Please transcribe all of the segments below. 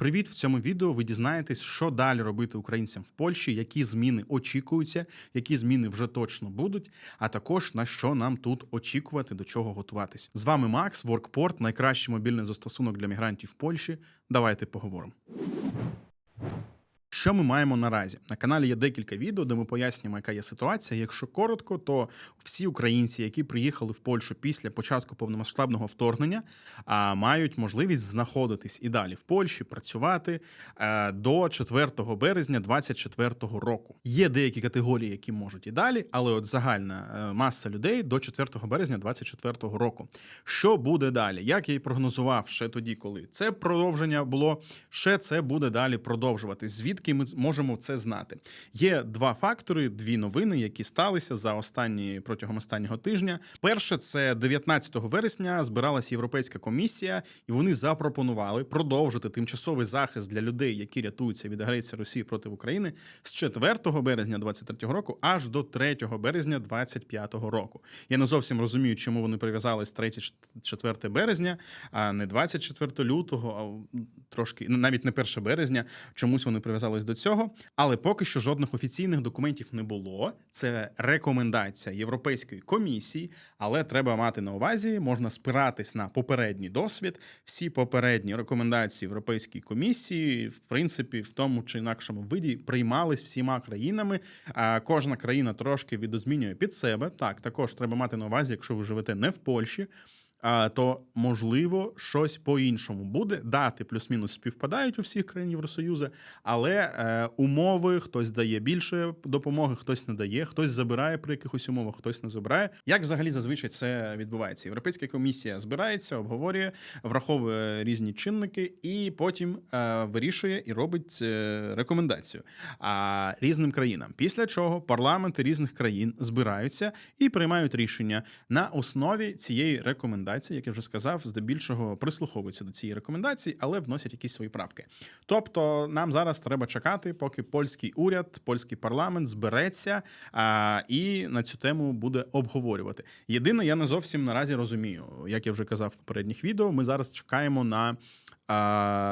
Привіт! В цьому відео ви дізнаєтесь, що далі робити українцям в Польщі, які зміни очікуються, які зміни вже точно будуть, а також на що нам тут очікувати, до чого готуватись. З вами Макс, Воркпорт, найкращий мобільний застосунок для мігрантів в Польщі. Давайте поговоримо. Що ми маємо наразі? На каналі є декілька відео, де ми пояснюємо, яка є ситуація. Якщо коротко, то всі українці, які приїхали в Польщу після початку повномасштабного вторгнення, мають можливість знаходитись і далі в Польщі, працювати е, до 4 березня 2024 року. Є деякі категорії, які можуть і далі, але от загальна е, маса людей до 4 березня 2024 року. Що буде далі? Як я і прогнозував ще тоді, коли це продовження було, ще це буде далі продовжувати. Звідки ми можемо це знати? Є два фактори, дві новини, які сталися за останні протягом останнього тижня. Перше, це 19 вересня збиралася Європейська комісія, і вони запропонували продовжити тимчасовий захист для людей, які рятуються від агресії Росії проти України, з 4 березня 2023 року аж до 3 березня 2025 року. Я не зовсім розумію, чому вони прив'язались 3-4 березня, а не 24 лютого, а трошки навіть не 1 березня. Чомусь вони прив'язались до цього. Але поки що жодних офіційних документів не було. Це рекомендація Європейської комісії, але треба мати на увазі, можна спиратись на попередній досвід. Всі попередні рекомендації Європейської комісії, в принципі, в тому чи інакшому виді приймались всіма країнами. А кожна країна трошки відозмінює під себе. Так, також треба мати на увазі, якщо ви живете не в Польщі. То можливо щось по-іншому буде. Дати плюс-мінус співпадають у всіх країн Євросоюзу, але е, умови хтось дає більше допомоги, хтось не дає, хтось забирає при якихось умовах, хтось не забирає. Як взагалі зазвичай це відбувається? Європейська комісія збирається, обговорює, враховує різні чинники і потім е, вирішує і робить е, рекомендацію різним країнам. Після чого парламенти різних країн збираються і приймають рішення на основі цієї рекомендації, як я вже сказав, здебільшого прислуховуються до цієї рекомендації, але вносять якісь свої правки. Тобто, нам зараз треба чекати, поки польський уряд, польський парламент збереться а, і на цю тему буде обговорювати. Єдине, я не зовсім наразі розумію, як я вже казав в попередніх відео. Ми зараз чекаємо на.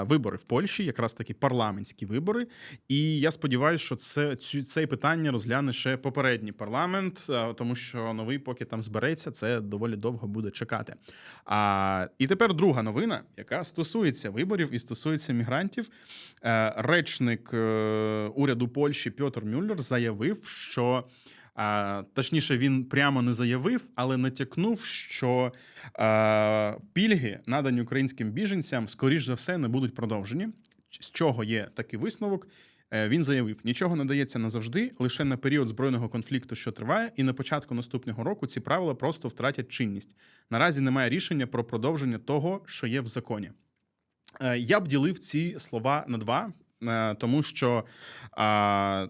Вибори в Польщі, якраз такі парламентські вибори, і я сподіваюся, що це це питання розгляне ще попередній парламент, тому що новий, поки там збереться, це доволі довго буде чекати. А, І тепер друга новина, яка стосується виборів і стосується мігрантів. Е, Речник е, уряду Польщі Пьотр Мюллер заявив, що а, точніше, він прямо не заявив, але натякнув, що а, пільги, надані українським біженцям, скоріш за все, не будуть продовжені. З чого є такий висновок? Е, Він заявив: нічого не дається назавжди, лише на період збройного конфлікту, що триває, і на початку наступного року ці правила просто втратять чинність. Наразі немає рішення про продовження того, що є в законі. Е, Я б ділив ці слова на два, е, тому що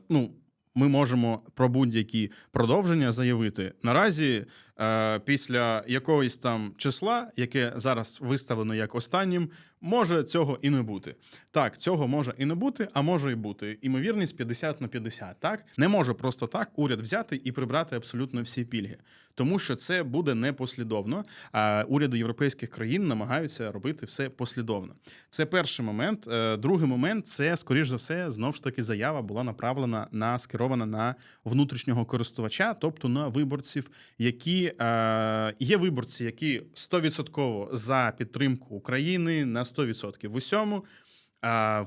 ну, ми можемо про будь-які продовження заявити. Наразі е, після якогось там числа, яке зараз виставлено як останнім, може цього і не бути. Так, цього може і не бути, а може і бути. Імовірність 50 на 50. Так не може просто так уряд взяти і прибрати абсолютно всі пільги, тому що це буде непослідовно. А уряди європейських країн намагаються робити все послідовно. Це перший момент. Е, Другий момент це, скоріш за все, знов ж таки заява була направлена на скерована на внутрішнього користувача, тобто на виборців, які е, є виборці, які 100% за підтримку України на 100% в усьому.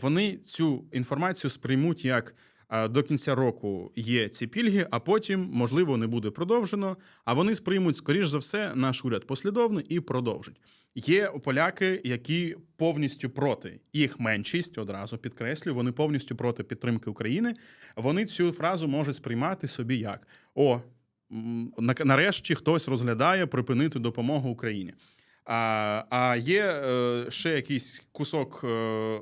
Вони цю інформацію сприймуть як до кінця року є ці пільги, а потім, можливо, не буде продовжено. А вони сприймуть, скоріш за все, наш уряд послідовно і продовжить. Є поляки, які повністю проти. Їх меншість одразу підкреслю, вони повністю проти підтримки України. Вони цю фразу можуть сприймати собі як: о, нарешті хтось розглядає припинити допомогу Україні. А, а є е, ще якийсь кусок е,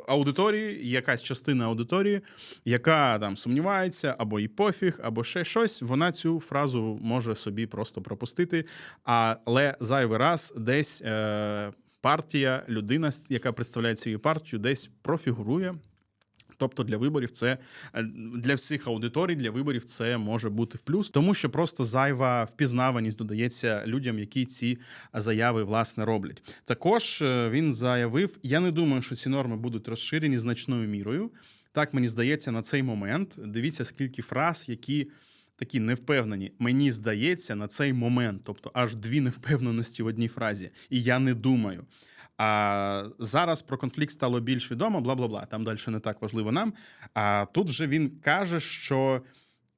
аудиторії, якась частина аудиторії, яка там сумнівається, або і пофіг, або ще щось. Вона цю фразу може собі просто пропустити. Але зайвий раз десь е, партія, людина, яка представляє цю партію, десь профігурує. Тобто для виборів це е, для всіх аудиторій, для виборів це може бути в плюс, тому що просто зайва впізнаваність додається людям, які ці заяви власне роблять. Також е, він заявив: я не думаю, що ці норми будуть розширені значною мірою. Так мені здається, на цей момент дивіться, скільки фраз, які такі невпевнені. Мені здається, на цей момент, тобто аж дві невпевненості в одній фразі. І я не думаю. А зараз про конфлікт стало більш відомо, бла бла бла. Там далі не так важливо нам. А тут вже він каже, що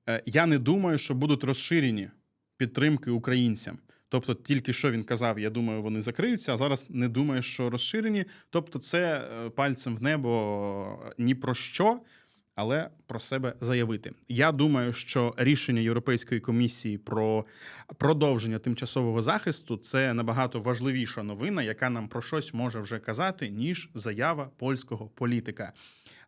е, я не думаю, що будуть розширені підтримки українцям. Тобто, тільки що він казав, я думаю, вони закриються, а зараз не думаю, що розширені. Тобто, це е, пальцем в небо ні про що, але про себе заявити. Я думаю, що рішення Європейської комісії про продовження тимчасового захисту це набагато важливіша новина, яка нам про щось може вже казати, ніж заява польського політика.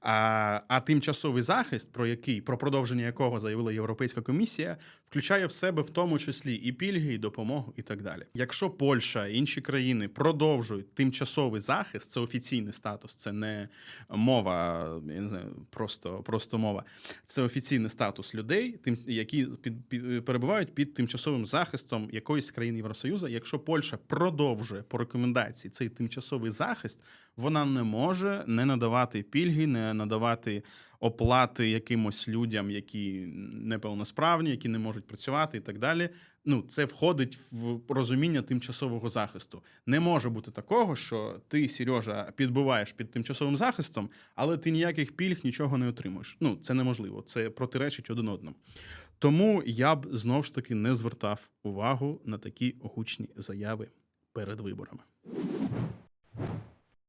А, а тимчасовий захист, про який про продовження якого заявила Європейська комісія, включає в себе в тому числі і пільги, і допомогу, і так далі. Якщо Польща і інші країни продовжують тимчасовий захист, це офіційний статус, це не мова, я не знаю, просто, просто мова. Це офіційний статус людей, тим які під, під перебувають під тимчасовим захистом якоїсь країни Євросоюзу. Якщо Польща продовжує по рекомендації цей тимчасовий захист, вона не може не надавати пільги, не надавати оплати якимось людям, які неповносправні, які не можуть працювати, і так далі. Ну, це входить в розуміння тимчасового захисту. Не може бути такого, що ти, Сережа, підбуваєш під тимчасовим захистом, але ти ніяких пільг нічого не отримуєш. Ну, це неможливо, це протиречить один одному. Тому я б знов ж таки не звертав увагу на такі гучні заяви перед виборами.